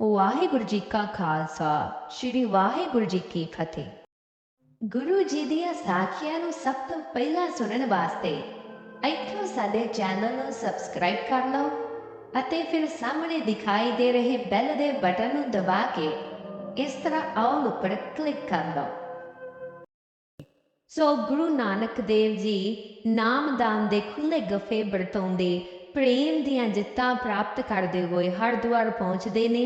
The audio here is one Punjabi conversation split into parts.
ਵਾਹਿਗੁਰੂ ਜੀ ਕਾ ਖਾਲਸਾ, ਸ੍ਰੀ ਵਾਹਿਗੁਰੂ ਜੀ ਕੀ ਫਤਿਹ। ਗੁਰੂ ਜੀ ਦੀਆਂ ਸਾਖੀਆਂ ਨੂੰ ਸਭ ਤੋਂ ਪਹਿਲਾਂ ਸੁਣਨ ਵਾਸਤੇ ਇੱਥੋਂ ਸਾਡੇ ਚੈਨਲ ਨੂੰ ਸਬਸਕ੍ਰਾਈਬ ਕਰ ਲਓ ਅਤੇ ਫਿਰ ਸਾਹਮਣੇ ਦਿਖਾਈ ਦੇ ਰਹੇ ਬੈਲ ਦੇ ਬਟਨ ਨੂੰ ਦਬਾ ਕੇ ਇਸ ਤਰ੍ਹਾਂ ਆਲ ਉੱਪਰ ਕਲਿੱਕ ਕਰ ਲਓ। ਸੋ ਗੁਰੂ ਨਾਨਕ ਦੇਵ ਜੀ ਨਾਮਦਾਨ ਦੇ ਖੁੱਲੇ ਗੱਫੇ ਵਰਤਾਉਂਦੇ, ਪ੍ਰੇਮ ਦੀਆਂ ਜਿੱਤਾਂ ਪ੍ਰਾਪਤ ਕਰਦੇ ਹੋਏ ਹਰਿਦੁਆਰ ਪਹੁੰਚਦੇ ਨੇ।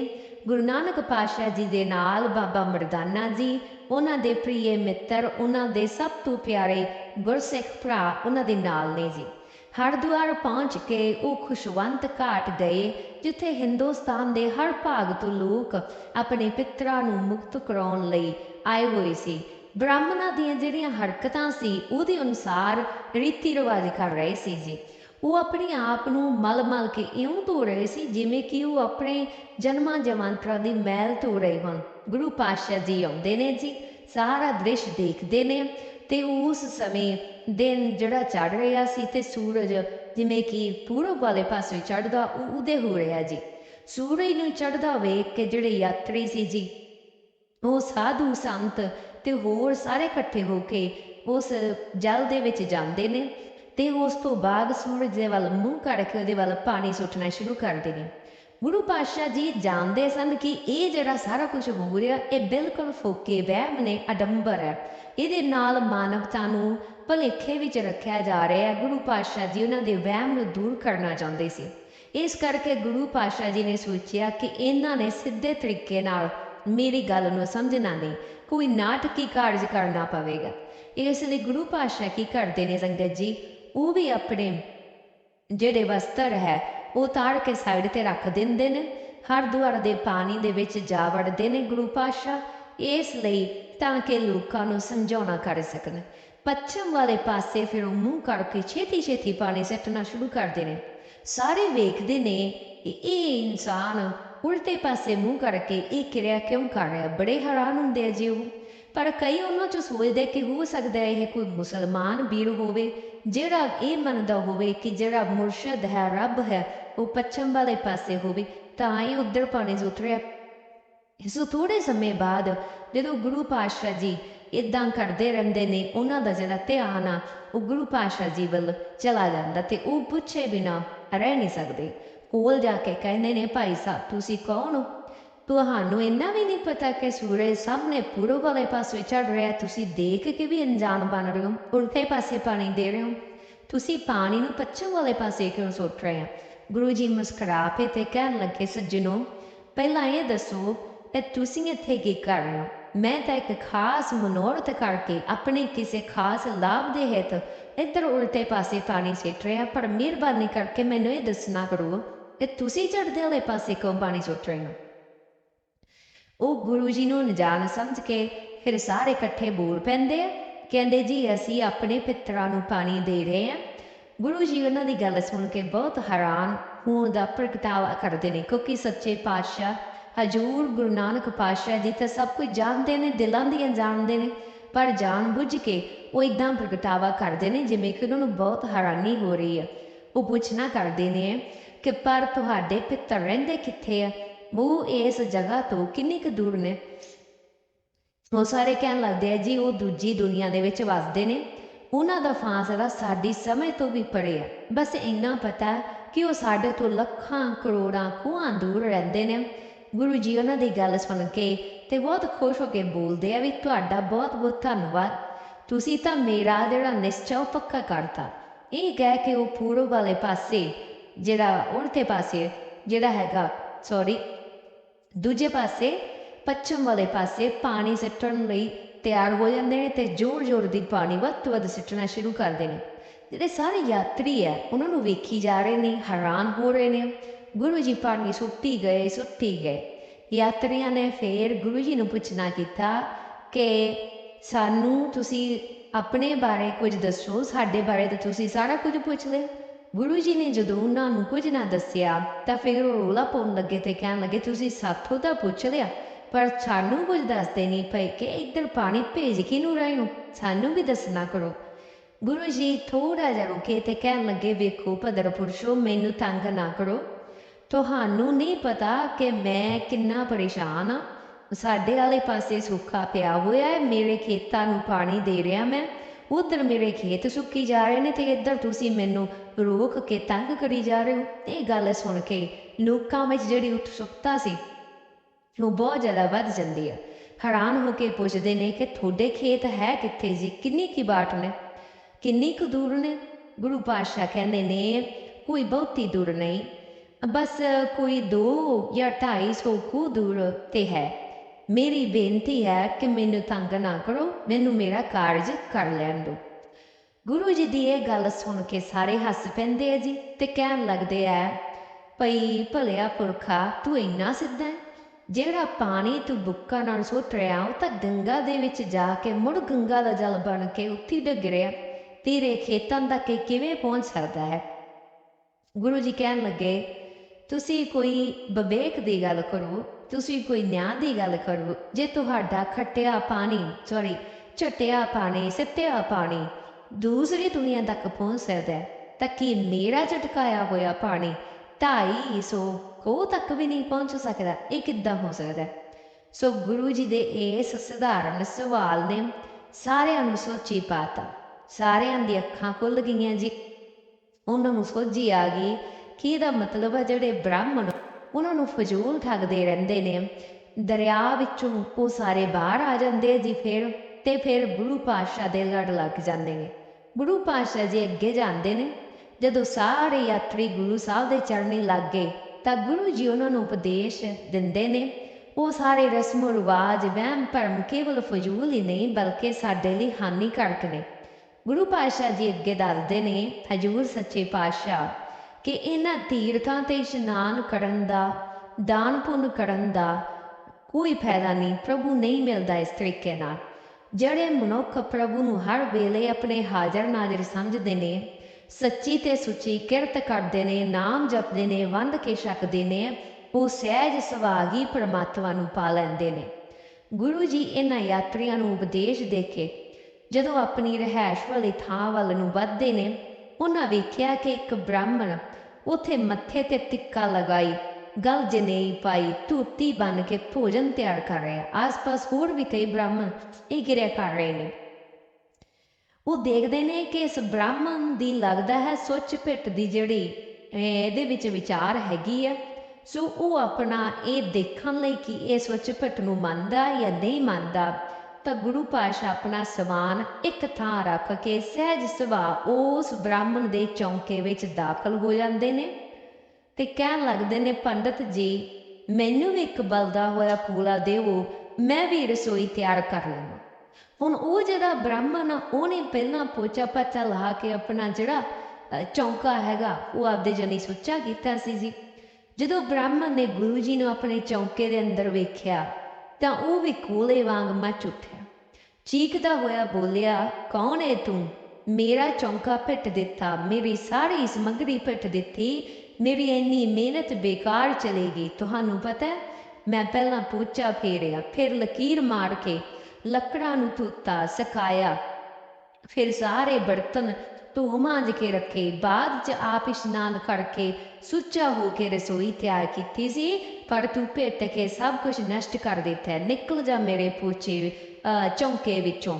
ਗੁਰੂ ਨਾਨਕ ਪਾਤਸ਼ਾਹ ਜੀ ਦੇ ਨਾਲ ਬਾਬਾ ਮਰਦਾਨਾ ਜੀ, ਉਹਨਾਂ ਦੇ ਪ੍ਰਿਯ ਮਿੱਤਰ, ਉਹਨਾਂ ਦੇ ਸਭ ਤੋਂ ਪਿਆਰੇ ਗੁਰਸਿੱਖ ਭਰਾ ਉਹਨਾਂ ਦੇ ਨਾਲ ਨੇ ਜੀ। ਹਰਿਦੁਆਰ ਪਹੁੰਚ ਕੇ ਉਹ ਖੁਸ਼ਵੰਤ ਘਾਟ ਗਏ, ਜਿੱਥੇ ਹਿੰਦੁਸਤਾਨ ਦੇ ਹਰ ਭਾਗ ਤੋਂ ਲੋਕ ਆਪਣੇ ਪਿਤਰਾਂ ਨੂੰ ਮੁਕਤ ਕਰਾਉਣ ਲਈ ਆਏ ਹੋਏ ਸੀ। ਬ੍ਰਾਹਮਣਾਂ ਦੀਆਂ ਜਿਹੜੀਆਂ ਹਰਕਤਾਂ ਸੀ, ਉਹਦੇ ਅਨੁਸਾਰ ਰੀਤੀ ਰਿਵਾਜ ਕਰ ਰਹੇ ਸੀ ਜੀ। ਉਹ ਆਪਣੇ ਆਪ ਨੂੰ ਮਲ-ਮਲ ਕੇ ਇਉਂ ਧੋ ਰਹੇ ਸੀ, ਜਿਵੇਂ ਕਿ ਉਹ ਆਪਣੇ ਜਨਮਾਂ ਜਮਾਂਤਰਾਂ ਦੀ ਮੈਲ ਧੋ ਰਹੇ ਹੋਣ। ਗੁਰੂ ਪਾਤਸ਼ਾਹ ਜੀ ਆਉਂਦੇ ਨੇ ਜੀ, ਸਾਰਾ ਦ੍ਰਿਸ਼ ਦੇਖਦੇ ਨੇ ਤੇ ਉਸ ਸਮੇਂ ਦਿਨ ਜਿਹੜਾ ਚੜ ਰਿਹਾ ਸੀ ਤੇ ਸੂਰਜ ਜਿਵੇਂ ਕਿ ਪੂਰਬ ਵਾਲੇ ਪਾਸੇ ਚੜਦਾ ਉਹ ਉਦੇ ਹੋ ਰਿਹਾ ਜੀ। ਸੂਰਜ ਨੂੰ ਚੜਦਾ ਵੇਖ ਕੇ ਜਿਹੜੇ ਯਾਤਰੀ ਸੀ ਜੀ, ਉਹ ਸਾਧੂ ਸੰਤ ਤੇ ਹੋਰ ਸਾਰੇ ਇਕੱਠੇ ਹੋ ਕੇ ਉਸ ਜਲ ਦੇ ਵਿੱਚ ਜਾਂਦੇ ਨੇ। ਤੇ ਉਸ ਤੋਂ ਬਾਅਦ ਸੂਰਜ ਦੇ ਵੱਲ, ਮੂੰਹ ਕਰਕੇ ਉਹਦੇ ਵੱਲ ਪਾਣੀ ਸੁੱਟਣਾ ਸ਼ੁਰੂ ਕਰਦੇ ਨੇ ਗੁਰੂ ਪਾਤਸ਼ਾਹ ਜੀ ਜਾਣਦੇ ਸਨ ਕਿ ਇਹ ਜਿਹੜਾ ਸਾਰਾ ਕੁਝ ਹੋ ਰਿਹਾ, ਇਹ ਬਿਲਕੁਲ ਫੋਕੇ ਵਹਿਮ ਨੇ, ਅਡੰਬਰ ਹੈ। ਇਹਦੇ ਨਾਲ ਮਾਨਵਤਾ ਨੂੰ ਭਲੇਖੇ ਵਿੱਚ ਰੱਖਿਆ ਜਾ ਰਿਹਾ ਹੈ। ਗੁਰੂ ਪਾਤਸ਼ਾਹ ਜੀ ਉਹਨਾਂ ਦੇ ਵਹਿਮ ਨੂੰ ਦੂਰ ਕਰਨਾ ਚਾਹੁੰਦੇ ਸੀ। ਇਸ ਕਰਕੇ ਗੁਰੂ ਪਾਤਸ਼ਾਹ ਜੀ ਨੇ ਸੋਚਿਆ ਕਿ ਇਹਨਾਂ ਨੇ ਸਿੱਧੇ ਤਰੀਕੇ ਨਾਲ ਮੇਰੀ ਗੱਲ ਨੂੰ ਸਮਝਣਾ ਨਹੀਂ, ਕੋਈ ਨਾਟਕੀ ਕਾਰਜ ਕਰਨਾ ਪਵੇਗਾ। ਇਸ ਲਈ ਗੁਰੂ ਪਾਤਸ਼ਾਹ ਕੀ ਕਰਦੇ ਨੇ ਸੰਗਤ ਜੀ? ਉਹ ਵੀ ਆਪਣੇ ਜਿਹੜੇ ਵਸਤਰ ਹੈ, ਉਹ ਤਾੜ ਕੇ ਸਾਈਡ ਤੇ ਰੱਖ ਦਿੰਦੇ ਨੇ। ਹਰਿਦੁਆਰ ਦੇ ਪਾਣੀ ਦੇ ਵਿੱਚ ਜਾ ਵੜਦੇ ਨੇ ਗੁਰੂ ਪਾਤਸ਼ਾਹ। ਇਸ ਲਈ ਤਾਂ ਕਿ ਲੋਕਾਂ ਨੂੰ ਸਮਝਾਉਣਾ ਕਰ ਸਕਣ। ਪੱਛਮ ਵਾਲੇ ਪਾਸੇ ਫਿਰ ਉਹ ਮੂੰਹ ਕਰਕੇ ਛੇਤੀ ਛੇਤੀ ਪਾਣੀ ਸੱਟਣਾ ਸ਼ੁਰੂ ਕਰਦੇ ਨੇ। ਸਾਰੇ ਵੇਖਦੇ ਨੇ ਇਹ ਇਨਸਾਨ ਉਲਟੇ ਪਾਸੇ ਮੂੰਹ ਕਰਕੇ ਇਹ ਕਿਰਿਆ ਕਿਉਂ ਕਰ ਰਿਹਾ? ਬੜੇ ਹੈਰਾਨ ਹੁੰਦੇ ਆ ਜੀ ਉਹ। ਪਰ ਕਈ ਉਹਨਾਂ ਚ ਸੋਚਦੇ ਕਿ ਹੋ ਸਕਦਾ ਇਹ ਕੋਈ ਮੁਸਲਮਾਨ ਵੀਰ ਹੋਵੇ, ਜਿਹੜਾ ਇਹ ਮੰਨਦਾ ਹੋਵੇ ਕਿ ਜਿਹੜਾ ਮੁਰਸ਼ਦ ਹੈ, ਰੱਬ ਹੈ, ਉਹ ਪੱਛਮ ਵਾਲੇ ਪਾਸੇ ਹੋਵੇ, ਤਾਂ ਹੀ ਉੱਧਰ ਪਾਣੀ ਉਤਰਿਆ। ਇਸ ਤੋਂ ਥੋੜੇ ਸਮੇਂ ਬਾਅਦ ਜਦੋਂ ਗੁਰੂ ਪਾਤਸ਼ਾਹ ਜੀ ਇਦਾਂ ਕਰਦੇ ਰਹਿੰਦੇ ਨੇ, ਉਹਨਾਂ ਦਾ ਜਿਹੜਾ ਧਿਆਨ ਆ, ਉਹ ਗੁਰੂ ਪਾਤਸ਼ਾਹ ਜੀ ਵੱਲ ਚਲਾ ਜਾਂਦਾ ਤੇ ਉਹ ਪੁੱਛੇ ਬਿਨਾ ਰਹਿ ਨਹੀਂ ਸਕਦੇ। ਕੋਲ ਜਾ ਕੇ ਕਹਿੰਦੇ ਨੇ, ਭਾਈ ਸਾਹਿਬ, ਤੁਸੀਂ ਕੌਣ ਹੋ? ਤੁਹਾਨੂੰ ਇੰਨਾ ਵੀ ਨਹੀਂ ਪਤਾ ਕਿ ਸੂਰਜ ਸਾਹਮਣੇ ਪੂਰਬ ਵਾਲੇ ਪਾਸੇ ਚੜ ਰਿਹਾ ਤੁਸੀਂ ਦੇਖ ਕੇ ਵੀ ਅਣਜਾਣ ਬਣ ਰਹੇ ਹੋ ਉਲਟੇ ਪਾਸੇ ਪਾਣੀ ਦੇ ਰਹੇ ਹੋ ਤੁਸੀਂ ਪਾਣੀ ਨੂੰ ਪੱਛਮ ਵਾਲੇ ਪਾਸੇ ਕਿਉਂ ਸੁੱਟ ਰਹੇ ਹੋ ਗੁਰੂ ਜੀ ਮੁਸਕਰਾ ਪਏ ਤੇ ਕਹਿਣ ਲੱਗੇ ਸੱਜਣੋ ਪਹਿਲਾਂ ਇਹ ਦੱਸੋ ਕਿ ਤੁਸੀਂ ਇੱਥੇ ਕੀ ਕਰ ਰਹੇ ਹੋ ਮੈਂ ਤਾਂ ਇੱਕ ਖਾਸ ਮਨੋਰਥ ਕਰਕੇ ਆਪਣੇ ਕਿਸੇ ਖਾਸ ਲਾਭ ਦੇ ਹਿੱਤ ਇੱਧਰ ਉਲਟੇ ਪਾਸੇ ਪਾਣੀ ਸਿੱਟ ਰਿਹਾ ਪਰ ਮਿਹਰਬਾਨੀ ਕਰਕੇ ਮੈਨੂੰ ਇਹ ਦੱਸਣਾ ਕਰੋ ਕਿ ਤੁਸੀਂ ਚੜ੍ਹਦੇ ਵਾਲੇ ਪਾਸੇ ਕਿਉਂ ਪਾਣੀ ਸੁੱਟ ਰਹੇ ਹੋ ਉਹ ਗੁਰੂ ਜੀ ਨੂੰ ਅਣਜਾਣ ਸਮਝ ਕੇ ਫਿਰ ਸਾਰੇ ਇਕੱਠੇ ਬੋਲ ਪੈਂਦੇ ਆ, ਕਹਿੰਦੇ ਜੀ ਅਸੀਂ ਆਪਣੇ ਪਿੱਤਰਾਂ ਨੂੰ ਪਾਣੀ ਦੇ ਰਹੇ ਹਾਂ। ਗੁਰੂ ਜੀ ਉਹਨਾਂ ਦੀ ਗੱਲ ਸੁਣ ਕੇ ਬਹੁਤ ਹੈਰਾਨ ਹੋਣ ਦਾ ਪ੍ਰਗਟਾਵਾ ਕਰਦੇ ਨੇ, ਕਿਉਂਕਿ ਸੱਚੇ ਪਾਤਸ਼ਾਹ, ਹਜੂਰ ਗੁਰੂ ਨਾਨਕ ਪਾਤਸ਼ਾਹ ਜੀ ਤਾਂ ਸਭ ਕੁਝ ਜਾਣਦੇ ਨੇ, ਦਿਲਾਂ ਦੀਆਂ ਜਾਣਦੇ ਨੇ, ਪਰ ਜਾਣ ਬੁੱਝ ਕੇ ਉਹ ਇਦਾਂ ਪ੍ਰਗਟਾਵਾ ਕਰਦੇ ਨੇ ਜਿਵੇਂ ਕਿ ਉਹਨਾਂ ਨੂੰ ਬਹੁਤ ਹੈਰਾਨੀ ਹੋ ਰਹੀ ਹੈ ਉਹ ਪੁੱਛਣਾ ਕਰਦੇ ਨੇ ਕਿ ਪਰ ਤੁਹਾਡੇ ਪਿੱਤਰ ਰਹਿੰਦੇ ਕਿੱਥੇ ਆ? ਉਹ ਇਸ ਜਗ੍ਹਾ ਤੋਂ ਕਿੰਨੀ ਕੁ ਦੂਰ ਨੇ? ਉਹ ਸਾਰੇ ਕਹਿਣ ਲੱਗਦੇ ਆ, ਜੀ, ਉਹ ਦੂਜੀ ਦੁਨੀਆ ਦੇ ਵਿੱਚ ਵੱਸਦੇ ਨੇ। ਉਹਨਾਂ ਦਾ ਫਾਸਲਾ ਸਾਡੀ ਸਮਝ ਤੋਂ ਵੀ ਪਰੇ ਆ ਬਸ ਇੰਨਾ ਪਤਾ ਕਿ ਉਹ ਸਾਡੇ ਤੋਂ ਲੱਖਾਂ, ਕਰੋੜਾਂ ਕੋਹਾਂ ਦੂਰ ਰਹਿੰਦੇ ਨੇ। ਗੁਰੂ ਜੀ ਉਹਨਾਂ ਦੀ ਗੱਲ ਸੁਣ ਕੇ ਤੇ ਬਹੁਤ ਖੁਸ਼ ਹੋ ਕੇ ਬੋਲਦੇ ਆ ਵੀ ਤੁਹਾਡਾ ਬਹੁਤ ਬਹੁਤ ਧੰਨਵਾਦ। ਤੁਸੀਂ ਤਾਂ ਮੇਰਾ ਜਿਹੜਾ ਨਿਸ਼ਚਾ ਉਹ ਪੱਕਾ ਕਰਤਾ। ਇਹ ਕਹਿ ਕੇ ਉਹ ਪੂਰਬ ਵਾਲੇ ਪਾਸੇ, ਜਿਹੜਾ ਉਲਟੇ ਪਾਸੇ, ਜਿਹੜਾ ਹੈਗਾ ਸੌਰੀ ਦੂਜੇ ਪਾਸੇ, ਪੱਛਮ ਵਾਲੇ ਪਾਸੇ ਪਾਣੀ ਸਿੱਟਣ ਲਈ ਤਿਆਰ ਹੋ ਜਾਂਦੇ ਨੇ ਤੇ ਜ਼ੋਰ-ਜ਼ੋਰ ਦੀ ਪਾਣੀ ਵੱਧ ਤੋਂ ਵੱਧ ਸਿੱਟਣਾ ਸ਼ੁਰੂ ਕਰਦੇ ਨੇ ਜਿਹੜੇ ਸਾਰੇ ਯਾਤਰੀ ਹੈ ਉਹਨਾਂ ਨੂੰ ਵੇਖੀ ਜਾ ਰਹੇ ਨੇ, ਹੈਰਾਨ ਹੋ ਰਹੇ ਨੇ। ਗੁਰੂ ਜੀ ਪਾਣੀ ਸੁੱਟੀ ਗਏ ਸੁੱਤੀ ਗਏ। ਯਾਤਰੀਆਂ ਨੇ ਫੇਰ ਗੁਰੂ ਜੀ ਨੂੰ ਪੁੱਛਣਾ ਕੀਤਾ ਕਿ ਸਾਨੂੰ ਤੁਸੀਂ ਆਪਣੇ ਬਾਰੇ ਕੁਝ ਦੱਸੋ, ਸਾਡੇ ਬਾਰੇ ਤਾਂ ਤੁਸੀਂ ਸਾਰਾ ਕੁਝ ਪੁੱਛ ਲਿਆ ਗੁਰੂ ਜੀ ਨੇ ਜਦੋਂ ਉਹਨਾਂ ਨੂੰ ਕੁਝ ਨਾ ਦੱਸਿਆ, ਤਾਂ ਫਿਰ ਉਹ ਰੋਲਾ ਪਾਉਣ ਲੱਗੇ ਤੇ ਕਹਿਣ ਲੱਗੇ, ਤੁਸੀਂ ਸਾਥੋਂ ਤਾਂ ਪੁੱਛ ਲਿਆ, ਪਰ ਸਾਨੂੰ ਕੁਝ ਦੱਸਦੇ ਨਹੀਂ ਪਏ ਕਿ ਇੱਧਰ ਪਾਣੀ ਭੇਜ ਕਿਨੂੰ ਰਹੇ ਹੋ? ਸਾਨੂੰ ਵੀ ਦੱਸਣਾ ਕਰੋ। ਗੁਰੂ ਜੀ ਥੋੜਾ ਜਿਹਾ ਰੁਕੇ ਤੇ ਕਹਿਣ ਲੱਗੇ, ਵੇਖੋ ਭਦਰ ਪੁਰਸ਼ੋ, ਮੈਨੂੰ ਤੰਗ ਨਾ ਕਰੋ। ਤੁਹਾਨੂੰ ਨਹੀਂ ਪਤਾ ਕਿ ਮੈਂ ਕਿੰਨਾ ਪਰੇਸ਼ਾਨ ਆ ਸਾਡੇ ਵਾਲੇ ਪਾਸੇ ਸੁੱਕਾ ਪਿਆ ਹੋਇਆ ਹੈ, ਮੇਰੇ ਖੇਤਾਂ ਨੂੰ ਪਾਣੀ ਦੇ ਰਿਹਾ ਮੈਂ। ਉਧਰ ਮੇਰੇ ਖੇਤ ਸੁੱਕੀ ਜਾ ਰਹੇ ਨੇ ਤੇ ਇੱਧਰ ਤੁਸੀਂ ਮੈਨੂੰ ਰੋਕ ਕੇ ਤੰਗ ਕਰੀ ਜਾ ਰਹੇ ਹੋ। ਇਹ ਗੱਲ ਸੁਣ ਕੇ ਲੋਕਾਂ ਵਿੱਚ ਜਿਹੜੀ ਉਤਸੁਕਤਾ ਸੀ, ਉਹ ਬਹੁਤ ਜ਼ਿਆਦਾ ਵੱਧ ਜਾਂਦੀ ਹੈ ਹੈਰਾਨ ਹੋ ਕੇ ਪੁੱਛਦੇ ਨੇ ਕਿ ਤੁਹਾਡੇ ਖੇਤ ਹੈ ਕਿੱਥੇ ਜੀ? ਕਿੰਨੀ ਕੀ ਬਾਟ ਨੇ? ਕਿੰਨੀ ਕੁ ਦੂਰ ਨੇ? ਗੁਰੂ ਪਾਤਸ਼ਾਹ ਕਹਿੰਦੇ ਨੇ, ਕੋਈ ਬਹੁਤੀ ਦੂਰ ਨਹੀਂ। ਬਸ ਕੋਈ 2 ਜਾਂ 250 ਕੁ ਦੂਰ ਤੇ ਹੈ। ਮੇਰੀ ਬੇਨਤੀ ਹੈ ਕਿ ਮੈਨੂੰ ਤੰਗ ਨਾ ਕਰੋ, ਮੈਨੂੰ ਮੇਰਾ ਕਾਰਜ ਕਰ ਲੈਣ ਦਿਓ। ਗੁਰੂ ਜੀ ਦੀ ਇਹ ਗੱਲ ਸੁਣ ਕੇ ਸਾਰੇ ਹੱਸ ਪੈਂਦੇ ਆ ਜੀ ਤੇ ਕਹਿਣ ਲੱਗਦੇ ਆ, ਭਈ ਭਲਿਆ ਪੁਰਖਾ, ਤੂੰ ਇੰਨਾ ਸਿੱਧਾ ਹੈ? ਜਿਹੜਾ ਪਾਣੀ ਤੂੰ ਬੁੱਕਾ ਨਾਲ ਸੁੱਟ ਰਿਹਾ, ਉਹ ਤਾਂ ਗੰਗਾ ਦੇ ਵਿੱਚ ਜਾ ਕੇ ਮੁੜ ਗੰਗਾ ਦਾ ਜਲ ਬਣ ਕੇ ਉੱਥੇ ਡਿੱਗ ਰਿਹਾ। ਤੇਰੇ ਖੇਤਾਂ ਤੱਕ ਕਿਵੇਂ ਪਹੁੰਚ ਸਕਦਾ ਹੈ? ਗੁਰੂ ਜੀ ਕਹਿਣ ਲੱਗੇ, ਤੁਸੀਂ ਕੋਈ ਵਿਵੇਕ ਦੀ ਗੱਲ ਕਰੋ, ਤੁਸੀਂ ਕੋਈ ਨਿਆਂ ਦੀ ਗੱਲ ਕਰੋ, ਜੇ ਤੁਹਾਡਾ ਖੱਟਿਆ ਪਾਣੀ ਸੌਰੀ ਚਟਿਆ ਪਾਣੀ, ਸਿੱਟਿਆ ਪਾਣੀ ਦੂਸਰੀ ਦੁਨੀਆ ਤੱਕ ਪਹੁੰਚ ਸਕਦਾ ਹੈ, ਤਾਂ ਕੀ ਮੇਰਾ ਝਟਕਾਇਆ ਹੋਇਆ ਪਾਣੀ 250 ਕੋ ਤੱਕ ਵੀ ਨਹੀਂ ਪਹੁੰਚ ਸਕਦਾ? ਇਹ ਕਿੱਦਾਂ ਹੋ ਸਕਦਾ ਹੈ? ਸੋ ਗੁਰੂ ਜੀ ਦੇ ਇਸ ਸਧਾਰਨ ਸਵਾਲ ਨੇ ਸਾਰਿਆਂ ਨੂੰ ਸੋਚੀ ਪਾਤਾ। ਸਾਰਿਆਂ ਦੀ ਅੱਖਾਂ ਖੁੱਲ ਗਈਆਂ ਜੀ। ਉਹਨਾਂ ਨੂੰ ਸੋਝੀ ਆ ਗਈ ਕਿ ਇਹਦਾ ਮਤਲਬ ਹੈ ਜਿਹੜੇ ਬ੍ਰਾਹਮਣ, ਉਹਨਾਂ ਨੂੰ ਫਜ਼ੂਲ ਠੱਗਦੇ ਰਹਿੰਦੇ ਨੇ। ਦਰਿਆ ਵਿੱਚੋਂ ਉਹ ਸਾਰੇ ਬਾਹਰ ਆ ਜਾਂਦੇ ਜੀ ਫਿਰ, ਤੇ ਫਿਰ ਗੁਰੂ ਪਾਤਸ਼ਾਹ ਦੇ ਲੜ ਲੱਗ ਜਾਂਦੇ ਨੇ। ਗੁਰੂ ਪਾਤਸ਼ਾਹ ਜੀ ਅੱਗੇ ਜਾਂਦੇ ਨੇ। ਜਦੋਂ ਸਾਰੇ ਯਾਤਰੀ ਗੁਰੂ ਸਾਹਿਬ ਦੇ ਚਰਨੀ ਲੱਗ ਗਏ, ਤਾਂ ਗੁਰੂ ਜੀ ਉਹਨਾਂ ਨੂੰ ਉਪਦੇਸ਼ ਦਿੰਦੇ ਨੇ। ਉਹ ਸਾਰੇ ਰਸਮ ਰਿਵਾਜ, ਵਹਿਮ, ਭਰਮ ਕੇਵਲ ਫਜ਼ੂਲ ਹੀ ਨਹੀਂ, ਬਲਕਿ ਸਾਡੇ ਲਈ ਹਾਨੀਕਾਰਕ ਨੇ। ਗੁਰੂ ਪਾਤਸ਼ਾਹ ਜੀ ਅੱਗੇ ਦੱਸਦੇ ਨੇ, ਹਜੂਰ ਸੱਚੇ ਪਾਤਸ਼ਾਹ, ਕਿ ਇਹਨਾਂ ਤੀਰਥਾਂ ਤੇ ਇਸ਼ਨਾਨ ਕਰਨ ਦਾ ਦਾਨ ਪੁੰਨ ਕਰਨ ਦਾ ਕੋਈ ਫਾਇਦਾ ਨਹੀਂ, ਪ੍ਰਭੂ ਨਹੀਂ ਮਿਲਦਾ ਇਸ ਤਰੀਕੇ ਨਾਲ। ਜਿਹੜੇ ਮਨੁੱਖ ਪ੍ਰਭੂ ਨੂੰ ਹਰ ਵੇਲੇ ਆਪਣੇ ਹਾਜ਼ਰ ਨਾਜ਼ਰ ਸਮਝਦੇ ਨੇ, ਸੱਚੀ ਤੇ ਸੁੱਚੀ ਕਿਰਤ ਕਰਦੇ ਨੇ, ਨਾਮ ਜਪਦੇ ਨੇ ਵੰਦ ਕੇ ਛਕਦੇ ਨੇ, ਉਹ ਸਹਿਜ ਸੁਭਾਗੀ ਪਰਮਾਤਮਾ ਨੂੰ ਪਾ ਲੈਂਦੇ ਨੇ। ਗੁਰੂ ਜੀ ਇਹਨਾਂ ਯਾਤਰੀਆਂ ਨੂੰ ਉਪਦੇਸ਼ ਦੇ ਕੇ ਜਦੋਂ ਆਪਣੀ ਰਹਿائش ਵਾਲੀ ਥਾਂ ਵੱਲ ਨੂੰ ਵੱਧਦੇ ਨੇ, ਉਹਨਾਂ ਵੇਖਿਆ ਕਿ ਇੱਕ ਬ੍ਰਾਹਮਣ ਉੱਥੇ ਮੱਥੇ ਤੇ ਟਿੱਕਾ ਲਗਾਈ ਗਲ ਜਨੇਈ ਪਾਈ, ਧੂਤੀ ਬਨ ਕੇ ਭੋਜਨ ਤਿਆਰ ਕਰ ਰਿਹਾ। ਆਸ-ਪਾਸ ਹੋਰ ਵੀ ਕਈ ਬ੍ਰਾਹਮਣ ਇਹ ਕਿਰਿਆ ਕਰ ਰਹੇ ਨੇ। ਉਹ ਦੇਖਦੇ ਨੇ ਕਿ ਇਸ ਬ੍ਰਾਹਮਣ ਦੀ ਲੱਗਦਾ ਹੈ ਸੁੱਚ ਪਿੱਟ ਦੀ ਜਿਹੜੀ ਇਹਦੇ ਵਿੱਚ ਵਿਚਾਰ ਹੈਗੀ ਆ। ਸੋ ਉਹ ਆਪਣਾ ਇਹ ਦੇਖਣ ਲਈ ਕਿ ਇਹ ਸੁੱਚ ਪਿੱਟ ਨੂੰ ਮੰਨਦਾ ਜਾਂ ਨਹੀਂ ਮੰਨਦਾ, ਤਾਂ ਗੁਰੂ ਪਾਸ਼ਾ ਆਪਣਾ ਸਵਾਨ ਇੱਕ ਥਾਂ ਰੱਖ ਕੇ ਸਹਿਜ ਸੁਭਾਅ ਉਸ ਬ੍ਰਾਹਮਣ ਦੇ ਚੌਂਕੇ ਵਿੱਚ ਦਾਖਲ ਹੋ ਜਾਂਦੇ ਨੇ। ਤੇ ਕਹਿਣ ਲੱਗਦੇ ਨੇ, ਪੰਡਤ ਜੀ, ਮੈਨੂੰ ਵੀ ਇੱਕ ਬਲਦਾ ਹੋਇਆ ਪੂਲਾ ਦੇਵੋ, ਮੈਂ ਵੀ ਰਸੋਈ ਤਿਆਰ ਕਰ ਲਵਾਂ। ਹੁਣ ਉਹ ਜਿਹੜਾ ਬ੍ਰਾਹਮਣ ਆ, ਉਹਨੇ ਪਹਿਲਾਂ ਪੋਚਾ ਪਾਚਾ ਲਾ ਕੇ ਆਪਣਾ ਜਿਹੜਾ ਚੌਂਕਾ ਹੈਗਾ, ਉਹ ਆਪਦੇ ਜਨੀ ਸੁੱਚਾ ਕੀਤਾ ਸੀ ਜੀ। ਜਦੋਂ ਬ੍ਰਾਹਮਣ ਨੇ ਗੁਰੂ ਜੀ ਨੂੰ ਆਪਣੇ ਚੌਂਕੇ ਦੇ ਅੰਦਰ ਵੇਖਿਆ, ਤਾਂ ਉਹ ਵੀ ਕੋਲੇ ਵਾਂਗ ਮੱਚ ਉੱਠਿਆ। ਚੀਕਦਾ ਹੋਇਆ ਬੋਲਿਆ, ਕੌਣ ਹੈ ਤੂੰ? ਮੇਰਾ ਚੌਂਕਾ ਪਿੱਟ ਦਿੱਤਾ, ਮੇਰੀ ਸਾਰੀ ਸਮੱਗਰੀ ਪਿੱਟ ਦਿੱਤੀ ਮੇਰੀ ਇੰਨੀ ਮਿਹਨਤ ਬੇਕਾਰ ਚਲੇਗੀ ਤੁਹਾਨੂੰ ਪਤਾ ਹੈ ਮੈਂ ਪਹਿਲਾਂ ਪੋਚਾ ਫੇਰਿਆ ਫਿਰ ਲਕੀਰ ਮਾਰ ਕੇ ਲੱਕੜਾਂ ਨੂੰ ਧੋਤਾ ਸਕਾਇਆ। ਫਿਰ ਸਾਰੇ ਬਰਤਨ ਧੋ ਮਾਂਜ ਕੇ ਰੱਖੇ। ਬਾਅਦ ਚ ਆਪ ਇਸ਼ਨਾਨ ਕਰਕੇ ਸੁੱਚਾ ਹੋ ਕੇ ਰਸੋਈ ਤਿਆਰ ਕੀਤੀ ਸੀ ਪਰ ਤੂੰ ਭੇਟ ਕੇ ਸਭ ਕੁਝ ਨਸ਼ਟ ਕਰ ਦਿੱਤਾ ਨਿਕਲ ਜਾ ਮੇਰੇ ਪੋਚੇ ਅਹ, ਚੌਂਕੇ ਵਿੱਚੋਂ।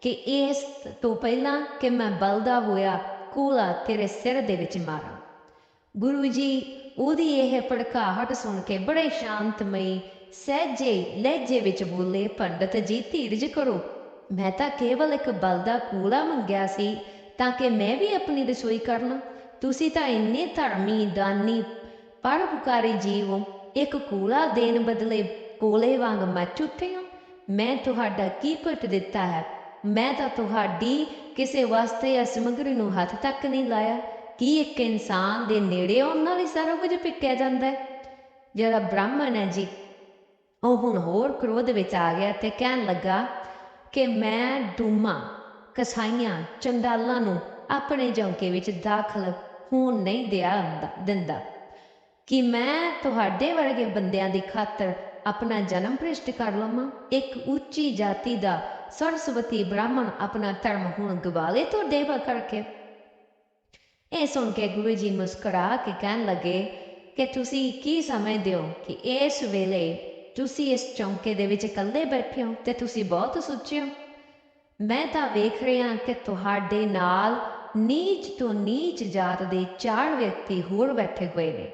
ਕਿ ਇਸ ਤੋਂ ਪਹਿਲਾਂ ਕਿ ਮੈਂ ਬਲਦਾ ਹੋਇਆ ਕੂਲਾ ਤੇਰੇ ਸਿਰ ਦੇ ਵਿੱਚ ਮਾਰਾਂ। ਗੁਰੂ ਜੀ, ਉਹਦੀ ਇਹ ਭੜਕਾਹਟ ਸੁਣ ਕੇ ਬੜੇ ਸ਼ਾਂਤਮਈ, ਸਹਿਜੇ, ਲਹਿਜੇ ਵਿੱਚ ਬੋਲੇ, ਪੰਡਤ ਜੀ, ਧੀਰਜ ਕਰੋ। ਮੈਂ ਤਾਂ ਕੇਵਲ ਇੱਕ ਬਲਦਾ ਕੂੜਾ ਮੰਗਿਆ ਸੀ, ਤਾਂ ਕਿ ਮੈਂ ਵੀ ਆਪਣੀ ਰਸੋਈ ਕਰ ਲਾਂ। ਤੁਸੀਂ ਤਾਂ ਇੰਨੇ ਧਰਮੀ, ਦਾਨੀ, ਪਰਉਪਕਾਰੀ ਜੀਵ ਹੋ। ਇੱਕ ਕੂੜਾ ਦੇਣ ਬਦਲੇ ਕੋਲੇ ਵਾਂਗ ਮੱਚ ਉੱਠੇ ਹੋ। ਮੈਂ ਤੁਹਾਡਾ ਕੀ ਭਟ ਦਿੱਤਾ ਹੈ? ਮੈਂ ਤਾਂ ਤੁਹਾਡੀ ਕਿਸੇ ਵਾਸਤੇ ਜਾਂ ਸਮੱਗਰੀ ਨੂੰ ਹੱਥ ਤੱਕ ਨਹੀਂ ਲਾਇਆ। ਕੀ ਇੱਕ ਇਨਸਾਨ ਦੇ ਨੇੜੇ ਆਉਣ ਨਾਲ ਹੀ ਸਾਰਾ ਕੁਝ ਪਿੱਕਿਆ ਜਾਂਦਾ ਹੈ? ਜਿਹੜਾ ਬ੍ਰਾਹਮਣ ਹੈ ਜੀ, ਉਹ ਹੁਣ ਹੋਰ ਕ੍ਰੋਧ ਵਿੱਚ ਆ ਗਿਆ ਤੇ ਕਹਿਣ ਲੱਗਾ ਕਿ ਮੈਂ ਡੂਮਾ, ਕਸਾਈਆਂ, ਚੰਡਾਲਾਂ ਨੂੰ ਆਪਣੇ ਜੌਂਕੇ ਵਿੱਚ ਦਾਖਲ ਹੋਣ ਨਹੀਂ ਦਿਆ ਦਿੰਦਾ। ਕਿ ਮੈਂ ਤੁਹਾਡੇ ਵਰਗੇ ਬੰਦਿਆਂ ਦੀ ਖਾਤਰ ਆਪਣਾ ਜਨਮ ਭ੍ਰਿਸ਼ਟ ਕਰ ਲਵਾਂ? ਇੱਕ ਉੱਚੀ ਜਾਤੀ ਦਾ ਸਰਸਵਤੀ ਬ੍ਰਾਹਮਣ ਆਪਣਾ ਧਰਮ ਹੁਣ ਗਵਾਲੇ ਤੋਂ ਦੇਵਾ ਕਰਕੇ ਇਹ ਸੁਣ ਕੇ ਗੁਰੂ ਜੀ ਮੁਸਕਰਾ ਕੇ ਕਹਿਣ ਲੱਗੇ ਕਿ ਤੁਸੀਂ ਕੀ ਸਮਝਦੇ ਹੋ ਕਿ ਇਸ ਵੇਲੇ ਤੁਸੀਂ ਇਸ ਚੌਂਕੇ ਦੇ ਵਿੱਚ ਇਕੱਲੇ ਬੈਠੇ ਹੋ ਤੇ ਤੁਸੀਂ ਬਹੁਤ ਸੁੱਚੇ ਹੋ? ਮੈਂ ਤਾਂ ਵੇਖ ਰਿਹਾ ਕਿ ਤੁਹਾਡੇ ਨਾਲ ਨੀਚ ਤੋਂ ਨੀਚ ਜਾਤ ਦੇ ਚਾਰ ਵਿਅਕਤੀ ਹੋਰ ਬੈਠੇ ਹੋਏ ਨੇ।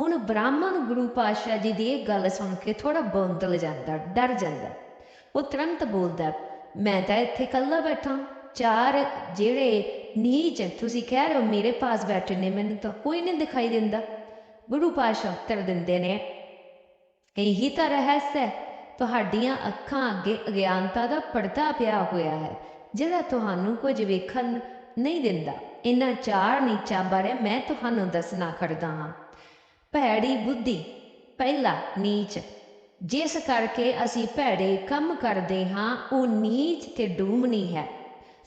ਹੁਣ ਬ੍ਰਾਹਮਣ ਗੁਰੂ ਪਾਤਸ਼ਾਹ ਜੀ ਦੀ ਇਹ ਗੱਲ ਸੁਣ ਕੇ ਥੋੜਾ ਬੌਂਦਲ ਜਾਂਦਾ, ਡਰ ਜਾਂਦਾ। ਉਹ ਤੁਰੰਤ ਬੋਲਦਾ, ਮੈਂ ਤਾਂ ਇੱਥੇ ਇਕੱਲਾ ਬੈਠਾ ਚਾਰ ਜਿਹੜੇ ਨੀਚ ਤੁਸੀਂ ਕਹਿ ਰਹੇ ਹੋ, ਮੇਰੇ ਪਾਸ ਬੈਠੇ ਨੇ, ਮੈਨੂੰ ਤਾਂ ਕੋਈ ਨਹੀਂ ਦਿਖਾਈ ਦਿੰਦਾ। ਗੁਰੂ ਪਾਤਸ਼ਾਹ ਉੱਤਰ ਦਿੰਦੇ ਨੇ, ਇਹੀ ਤਾਂ ਰਹੱਸ ਹੈ, ਤੁਹਾਡੀਆਂ ਅੱਖਾਂ ਅੱਗੇ ਅਗਿਆਨਤਾ ਦਾ ਪਰਦਾ ਪਿਆ ਹੋਇਆ ਹੈ, ਜਿਹੜਾ ਤੁਹਾਨੂੰ ਕੁਝ ਵੇਖਣ ਨਹੀਂ ਦਿੰਦਾ। ਇਹਨਾਂ ਚਾਰ ਨੀਚਾਂ ਬਾਰੇ ਮੈਂ ਤੁਹਾਨੂੰ ਦੱਸਣਾ ਖੜਦਾ ਹਾਂ। ਭੈੜੀ ਬੁੱਧੀ, ਪਹਿਲਾ ਨੀਚ, ਜਿਸ ਕਰਕੇ ਅਸੀਂ ਭੈੜੇ ਕੰਮ ਕਰਦੇ ਹਾਂ, ਉਹ ਨੀਚ ਤੇ ਡੂਮਣੀ ਹੈ।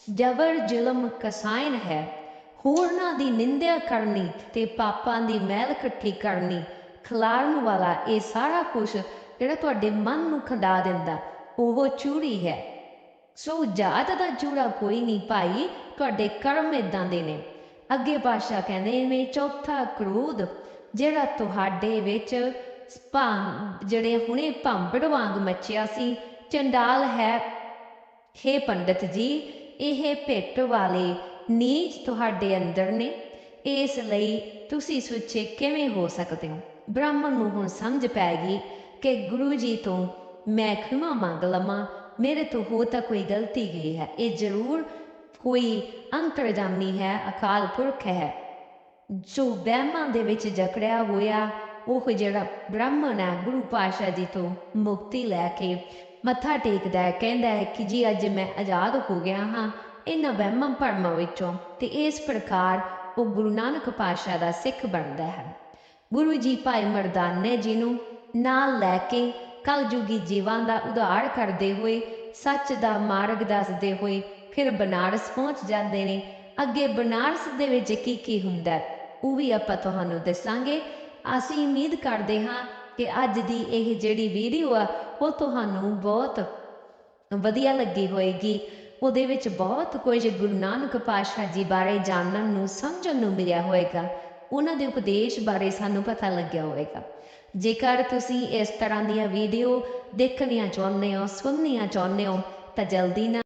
ਜਬਰ ਜ਼ੁਲਮ ਕਸਾਇਨ ਹੈ। ਹੋਰਨਾਂ ਦੀ ਨਿੰਦਿਆ ਕਰਨੀ ਤੇ ਪਾਪਾਂ ਦੀ ਮੈਲ ਇਕੱਠੀ ਕਰਨੀ, ਖਲਾਰਨ ਵਾਲਾ ਇਹ ਸਾਰਾ ਕੁਝ ਜਿਹੜਾ ਤੁਹਾਡੇ ਮਨ ਨੂੰ ਖੰਡਾ ਦਿੰਦਾ, ਉਹ ਚੂੜੀ ਹੈ। ਸੋ ਜਾਤ ਦਾ ਚੂੜਾ ਕੋਈ ਨਹੀਂ ਭਾਈ, ਤੁਹਾਡੇ ਕਰਮ ਇਦਾਂ ਦੇ ਨੇ। ਅੱਗੇ ਪਾਸ਼ਾ ਕਹਿੰਦੇ ਨੇ ਚੌਥਾ ਕ੍ਰੋਧ, ਜਿਹੜਾ ਤੁਹਾਡੇ ਵਿੱਚ ਭਾਂ ਜਿਹੜੇ ਹੁਣੇ ਭੰਬੜ ਵਾਂਗ ਮੱਚਿਆ ਸੀ, ਚੰਡਾਲ ਹੈ। ਹੇ ਪੰਡਤ ਜੀ ਇਹ ਭੇਟ ਵਾਲੇ ਨੀਚ ਤੁਹਾਡੇ ਅੰਦਰ ਨੇ। ਇਸ ਲਈ ਤੁਸੀਂ ਸੁੱਚੇ ਕਿਵੇਂ ਹੋ ਸਕਦੇ ਹੋ? ਬ੍ਰਾਹਮਣ ਨੂੰ ਹੁਣ ਸਮਝ ਪੈ ਗਈ ਕਿ ਗੁਰੂ ਜੀ ਤੋਂ ਮੈਂ ਖਿਮਾ ਮੰਗ ਲਵਾਂ। ਮੇਰੇ ਤੋਂ ਹੋ ਤਾਂ ਕੋਈ ਗਲਤੀ ਗਈ ਹੈ। ਇਹ ਜ਼ਰੂਰ ਕੋਈ ਅੰਤਰਜਾਮੀ ਹੈ, ਅਕਾਲ ਪੁਰਖ ਹੈ। ਜੋ ਵਹਿਮਾਂ ਦੇ ਵਿੱਚ ਜਕੜਿਆ ਹੋਇਆ, ਉਹ ਜਿਹੜਾ ਬ੍ਰਾਹਮਣ ਹੈ, ਗੁਰੂ ਪਾਸ਼ਾ ਜੀ ਤੋਂ ਮੁਕਤੀ ਲੈ ਕੇ ਮੱਥਾ ਟੇਕਦਾ ਹੈ, ਕਹਿੰਦਾ ਹੈ ਕਿ ਜੀ ਅੱਜ ਮੈਂ ਆਜ਼ਾਦ ਹੋ ਗਿਆ ਹਾਂ ਇਹਨਾਂ ਵਹਿਮਾਂ ਭਰਮਾਂ ਵਿੱਚੋਂ ਤੇ ਇਸ ਪ੍ਰਕਾਰ ਉਹ ਗੁਰੂ ਨਾਨਕ ਪਾਸ਼ਾ ਦਾ ਸਿੱਖ ਬਣਦਾ ਹੈ। ਗੁਰੂ ਜੀ ਭਾਈ ਮਰਦਾਨੇ ਜੀ ਨੂੰ ਨਾਲ ਲੈ ਕੇ ਕਲਯੁਗੀ ਜੀਵਾਂ ਦਾ ਉਧਾਰ ਕਰਦੇ ਹੋਏ, ਸੱਚ ਦਾ ਮਾਰਗ ਦੱਸਦੇ ਹੋਏ ਫਿਰ ਬਨਾਰਸ ਪਹੁੰਚ ਜਾਂਦੇ ਨੇ। ਅੱਗੇ ਬਨਾਰਸ ਦੇ ਵਿੱਚ ਕੀ ਕੀ ਹੁੰਦਾ ਉਹ ਵੀ ਆਪਾਂ ਤੁਹਾਨੂੰ ਦੱਸਾਂਗੇ। ਅਸੀਂ ਉਮੀਦ ਕਰਦੇ ਹਾਂ ਕਿ ਅੱਜ ਦੀ ਇਹ ਜਿਹੜੀ ਵੀਡੀਓ ਆ, ਉਹ ਤੁਹਾਨੂੰ ਬਹੁਤ ਵਧੀਆ ਲੱਗੀ ਹੋਏਗੀ। ਉਹਦੇ ਵਿੱਚ ਬਹੁਤ ਕੁਝ ਗੁਰੂ ਨਾਨਕ ਪਾਤਸ਼ਾਹ ਜੀ ਬਾਰੇ ਜਾਣਨ ਨੂੰ, ਸਮਝਣ ਨੂੰ ਮਿਲਿਆ ਹੋਏਗਾ। ਉਹਨਾਂ ਦੇ ਉਪਦੇਸ਼ ਬਾਰੇ ਸਾਨੂੰ ਪਤਾ ਲੱਗਿਆ ਹੋਵੇਗਾ ਜੇਕਰ ਤੁਸੀਂ ਇਸ ਤਰ੍ਹਾਂ ਦੀਆਂ ਵੀਡੀਓ ਦੇਖਣੀਆਂ ਚਾਹੁੰਦੇ ਹੋ, ਸੁਣਨੀਆਂ ਚਾਹੁੰਦੇ ਹੋ, ਤਾਂ ਜਲਦੀ ਨਾਲ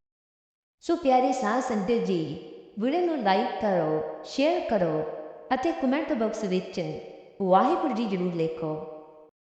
ਸੋ ਪਿਆਰੇ ਸਾਧ ਸੰਗਤ ਜੀ, ਵੀਡੀਓ ਨੂੰ ਲਾਈਕ ਕਰੋ, ਸ਼ੇਅਰ ਕਰੋ ਅਤੇ ਕਮੈਂਟ ਬਾਕਸ ਵਿੱਚ ਵਾਹਿਗੁਰੂ ਜੀ ਜ਼ਰੂਰ ਲਿਖੋ।